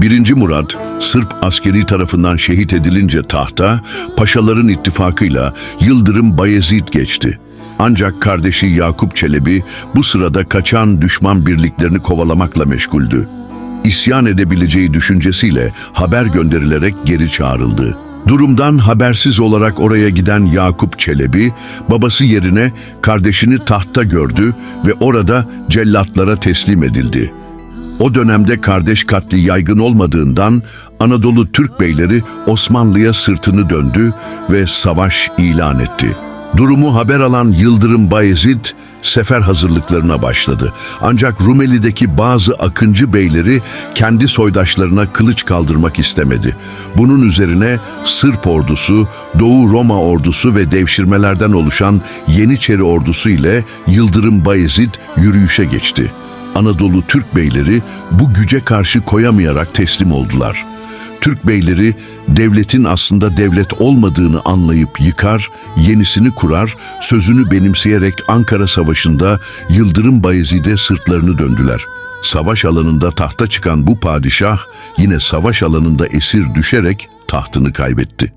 1. Murat, Sırp askeri tarafından şehit edilince tahta, paşaların ittifakıyla Yıldırım Bayezid geçti. Ancak kardeşi Yakup Çelebi bu sırada kaçan düşman birliklerini kovalamakla meşguldü. İsyan edebileceği düşüncesiyle haber gönderilerek geri çağrıldı. Durumdan habersiz olarak oraya giden Yakup Çelebi, babası yerine kardeşini tahtta gördü ve orada cellatlara teslim edildi. O dönemde kardeş katli yaygın olmadığından Anadolu Türk beyleri Osmanlı'ya sırtını döndü ve savaş ilan etti. Durumu haber alan Yıldırım Bayezid sefer hazırlıklarına başladı. Ancak Rumeli'deki bazı akıncı beyleri kendi soydaşlarına kılıç kaldırmak istemedi. Bunun üzerine Sırp ordusu, Doğu Roma ordusu ve devşirmelerden oluşan Yeniçeri ordusu ile Yıldırım Bayezid yürüyüşe geçti. Anadolu Türk beyleri bu güce karşı koyamayarak teslim oldular. Türk beyleri devletin aslında devlet olmadığını anlayıp yıkar, yenisini kurar, sözünü benimseyerek Ankara Savaşı'nda Yıldırım Bayezid'e sırtlarını döndüler. Savaş alanında tahta çıkan bu padişah yine savaş alanında esir düşerek tahtını kaybetti.